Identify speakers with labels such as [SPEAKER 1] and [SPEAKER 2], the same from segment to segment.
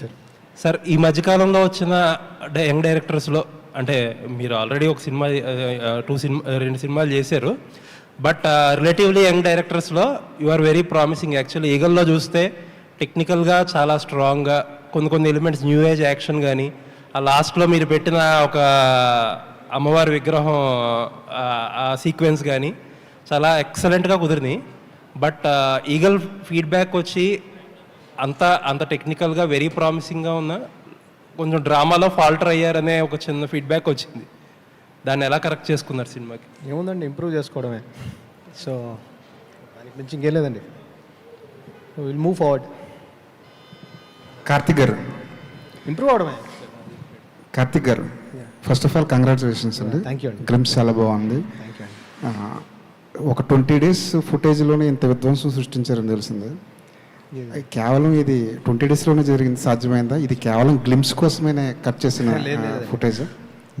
[SPEAKER 1] Sir
[SPEAKER 2] sir ఈ మధ్యకాలంలో వచ్చిన అంటే యంగ్ డైరెక్టర్స్లో అంటే మీరు ఆల్రెడీ ఒక సినిమా టూ సినిమా రెండు సినిమాలు చేశారు. బట్ రిలేటివ్లీ యంగ్ డైరెక్టర్స్లో you are very promising. Actually ఈగల్లో చూస్తే టెక్నికల్గా చాలా స్ట్రాంగ్గా కొన్ని కొన్ని ఎలిమెంట్స్ న్యూ ఏజ్ యాక్షన్ కానీ ఆ లాస్ట్లో మీరు పెట్టిన ఒక అమ్మవారి విగ్రహం ఆ సీక్వెన్స్ కానీ చాలా ఎక్సలెంట్గా కుదిరింది. బట్ ఈగల్ ఫీడ్బ్యాక్ వచ్చి అంత అంత టెక్నికల్గా వెరీ ప్రామిసింగ్గా ఉన్న కొంచెం డ్రామాలో ఫాల్టర్ అయ్యారనే ఒక చిన్న ఫీడ్బ్యాక్ వచ్చింది. దాన్ని ఎలా కరెక్ట్ చేసుకున్నారు సినిమాకి?
[SPEAKER 1] ఏముందండి ఇంప్రూవ్ చేసుకోవడమే. సో దానికి మించి ఇంకేం లేదండి. విల్ మూవ్ ఫార్వర్డ్
[SPEAKER 3] కార్తిక్ గారు.
[SPEAKER 1] Improve అవడమే.
[SPEAKER 3] Karthik garu first of all congratulations అండి.
[SPEAKER 1] థ్యాంక్ యూ అండి.
[SPEAKER 3] గ్లిమ్స్ చాలా బాగుంది. ఒక ట్వంటీ డేస్ ఫుటేజ్లోనే ఇంత విధ్వంసం సృష్టించారని తెలిసింది. కేవలం ఇది ట్వంటీ డేస్లోనే జరిగింది సాధ్యమైందా? ఇది కేవలం గ్లిమ్స్ కోసమే కట్ చేసిన ఫుటేజ్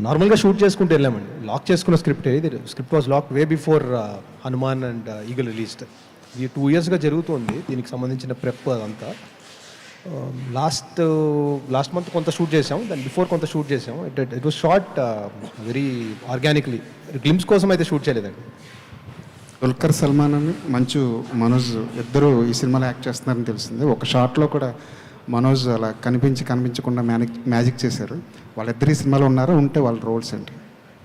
[SPEAKER 1] నార్మల్గా షూట్ చేసుకుంటూ వెళ్ళామండి. లాక్ చేసుకున్న స్క్రిప్ట్ ఇది script was lock way before Hanuman and Eagle released ఇది టూ ఇయర్స్గా జరుగుతుంది. దీనికి సంబంధించిన ప్రెప్ అదంతా. లాస్ట్ లాస్ట్ మంత్ కొంత షూట్ చేసాం దాని బిఫోర్ కొంత షూట్ చేసాం it it was short very organically glimpse కోసం అయితే షూట్ చేయలేదండి.
[SPEAKER 3] దుల్కర్ సల్మాన్ అని మంచు మనోజ్ ఇద్దరు ఈ సినిమాలో యాక్ట్ చేస్తున్నారని తెలిసింది ఒక షాట్లో కూడా మనోజ్ అలా కనిపించి కనిపించకుండా మ్యాజిక్ మ్యాజిక్ చేశారు. వాళ్ళిద్దరు ఈ సినిమాలో ఉన్నారా? ఉంటే వాళ్ళ రోల్స్ ఏంటి?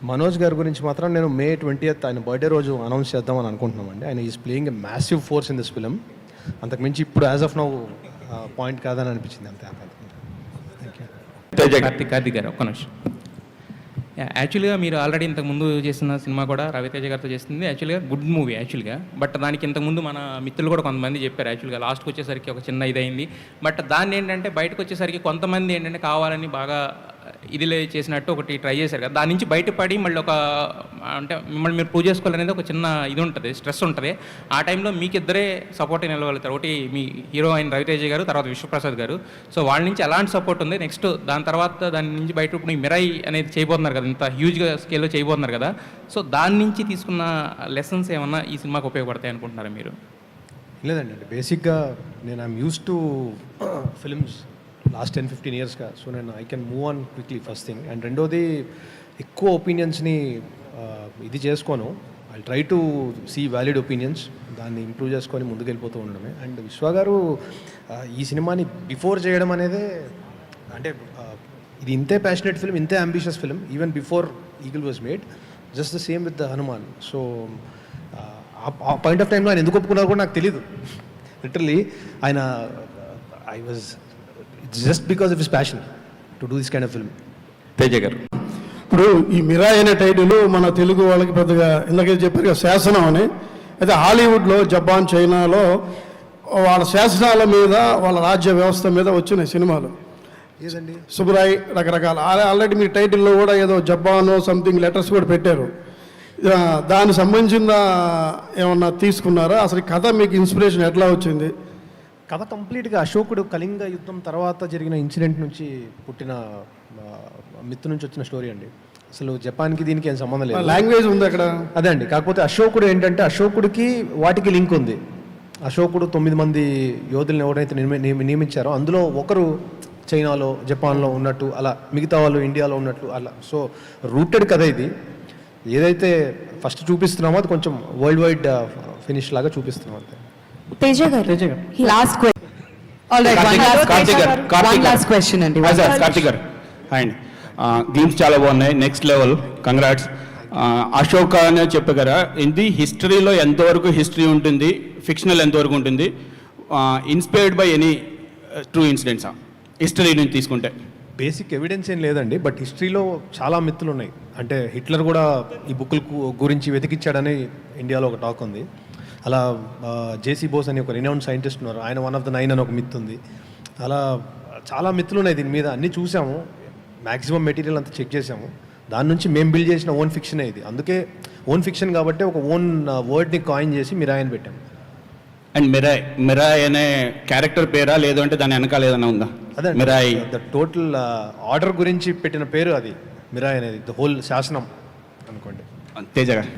[SPEAKER 1] మనోజ్ గారి గురించి మాత్రం నేను మే ట్వంటీ ఆయన బర్త్డే రోజు అనౌన్స్ చేద్దామని అనుకుంటున్నామండి. ఆయన is playing a massive force in this film. అంతకు మించి ఇప్పుడు యాజ్ ఆఫ్ నౌ పాయింట్ కాదని అనిపించింది అంతే. అంతే. థ్యాంక్ యూ
[SPEAKER 4] కార్తిక్ కార్తిక్ గారు ఒక్క నిమిషం. యాక్చువల్గా మీరు ఆల్రెడీ ఇంతకుముందు చేసిన సినిమా కూడా రవితేజ గారితో చేసింది యాక్చువల్గా గుడ్ మూవీ యాక్చువల్గా. బట్ దానికి ఇంతకుముందు మన మిత్రులు కూడా కొంతమంది చెప్పారు. యాక్చువల్గా లాస్ట్కి వచ్చేసరికి ఒక చిన్న ఇదైంది. బట్ దాన్ని ఏంటంటే బయటకు వచ్చేసరికి కొంతమంది ఏంటంటే కావాలని బాగా ఇదిలే చేసినట్టు ఒకటి ట్రై చేశారు కదా. దాని నుంచి బయటపడి మళ్ళీ ఒక అంటే మిమ్మల్ని మీరు ప్రూవ్ చేసుకోవాలనేది ఒక చిన్న ఇది ఉంటుంది స్ట్రెస్ ఉంటుంది. ఆ టైంలో మీకు ఇద్దరే సపోర్ట్ నిలవగలుగుతారు ఒకటి మీ హీరో అయిన రవితేజ గారు తర్వాత విశ్వప్రసాద్ గారు. సో వాళ్ళ నుంచి ఎలాంటి సపోర్ట్ ఉంది? నెక్స్ట్ దాని తర్వాత దాని నుంచి బయట ఇప్పుడు మిరై అనేది చేయబోతున్నారు కదా. ఇంత హ్యూజ్గా స్కేల్లో చేయబోతున్నారు కదా. సో దాని నుంచి తీసుకున్న లెసన్స్ ఏమన్నా ఈ సినిమాకి ఉపయోగపడతాయి అనుకుంటున్నారా మీరు?
[SPEAKER 1] లేదండి. బేసిక్గా నేను I'm use to films last ten fifteen ఇయర్స్గా సో నేను I can move on quickly first thing and రెండోది ఎక్కువ ఒపీనియన్స్ని ఇది చేసుకోను. I try to see valid opinions దాన్ని ఇంప్రూవ్ చేసుకొని ముందుకు వెళ్ళిపోతూ ఉండడమే. అండ్ విశ్వ గారు ఈ సినిమాని బిఫోర్ చేయడం అనేదే అంటే ఇది ఇంతే ప్యాషనెట్ ఫిల్మ్ ఇంతే ambitious film even before Eagle was made just the same with the Hanuman so ఆ పాయింట్ ఆఫ్ టైంలో ఆయన ఎందుకు ఒప్పుకున్నారు కూడా నాకు తెలియదు లిటరలీ ఆయన I was it's just because of his passion to do this kind of film
[SPEAKER 4] Teja garu.
[SPEAKER 5] ఇప్పుడు ఈ మిరాయ్ అనే టైటిల్ మన తెలుగు వాళ్ళకి పెద్దగా ఇందాకే చెప్పారు కదా శాసనం అని. అయితే హాలీవుడ్లో జపాన్ చైనాలో వాళ్ళ శాసనాల మీద వాళ్ళ రాజ్య వ్యవస్థ మీద వచ్చిన సినిమాలు.
[SPEAKER 1] ఏదండి?
[SPEAKER 5] సుబ్రాయ్ రకరకాల. ఆల్రె- ఆల్రెడీ మీ టైటిల్లో కూడా ఏదో జపాన్ సంథింగ్ లెటర్స్ కూడా పెట్టారు. దానికి సంబంధించిన ఏమన్నా తీసుకున్నారా? అసలు ఈ కథ మీకు ఇన్స్పిరేషన్ ఎట్లా వచ్చింది?
[SPEAKER 1] కథ కంప్లీట్గా అశోకుడు కళింగ యుద్ధం తర్వాత జరిగిన ఇన్సిడెంట్ నుంచి పుట్టిన మిత్తు నుంచి వచ్చిన స్టోరీ అండి. అసలు జపాన్కి దీనికి ఏం సంబంధం లేదు.
[SPEAKER 5] లాంగ్వేజ్ ఉంది అక్కడ.
[SPEAKER 1] అదే అండి. కాకపోతే అశోకుడు ఏంటంటే అశోకుడికి వాటికి లింక్ ఉంది. అశోకుడు తొమ్మిది మంది యోధులను ఎవరైతే నియమి- నియమి- నియమించారో అందులో ఒకరు చైనాలో జపాన్లో ఉన్నట్టు అలా మిగతా వాళ్ళు ఇండియాలో ఉన్నట్లు అలా. సో రూటెడ్ కథ ఇది. ఏదైతే ఫస్ట్ చూపిస్తున్నామో అది కొంచెం వరల్డ్ వైడ్ ఫినిష్ లాగా చూపిస్తున్నాం అంతే.
[SPEAKER 6] Teja garu. Last question all right one
[SPEAKER 7] Karthik
[SPEAKER 6] last
[SPEAKER 7] Karthik garu Karthik
[SPEAKER 6] one
[SPEAKER 7] garu.
[SPEAKER 6] Last question అండి.
[SPEAKER 7] కార్తీక్ గారు హాయ్ అండి గేమ్స్ చాలా బాగున్నాయి. నెక్స్ట్ లెవెల్ కంగ్రాట్స్ అశోక్ అనే చెప్పే కదా. ఇది హిస్టరీలో ఎంతవరకు హిస్టరీ ఉంటుంది? ఫిక్షనల్ ఎంతవరకు ఉంటుంది? Inspired by any true incidents history నుంచి తీసుకుంటే.
[SPEAKER 1] బేసిక్ ఎవిడెన్స్ ఏం లేదండి బట్ హిస్టరీలో చాలా మిత్తులు ఉన్నాయి. అంటే హిట్లర్ కూడా ఈ బుక్కుల గురించి వెతికిచ్చాడని ఇండియాలో ఒక టాక్ ఉంది. అలా జేసీ బోస్ అని ఒక రినౌండ్ సైంటిస్ట్ ఉన్నారు. ఆయన వన్ ఆఫ్ ద నైన్ అని ఒక మిత్ ఉంది. అలా చాలా మిత్తులు ఉన్నాయి దీని మీద. అన్నీ చూసాము. మ్యాక్సిమం మెటీరియల్ అంతా చెక్ చేసాము. దాని నుంచి మేము బిల్డ్ చేసిన ఓన్ ఫిక్షన్ ఇది. అందుకే ఓన్ ఫిక్షన్ కాబట్టి ఒక ఓన్ వర్డ్ని కాయిన్ చేసి మీరు ఆయన పెట్టాము
[SPEAKER 7] అండ్ మిరాయ్ మిరాయ్ అనే క్యారెక్టర్ పేరా లేదు అంటే దాని వెనకాల ఏదైనా ఉందా?
[SPEAKER 1] అదే
[SPEAKER 7] మిరాయ్
[SPEAKER 1] ద టోటల్ ఆర్డర్ గురించి పెట్టిన పేరు అది. మిరాయ్ అనేది. ద హోల్ శాసనం అనుకోండి.
[SPEAKER 7] తేజ గారు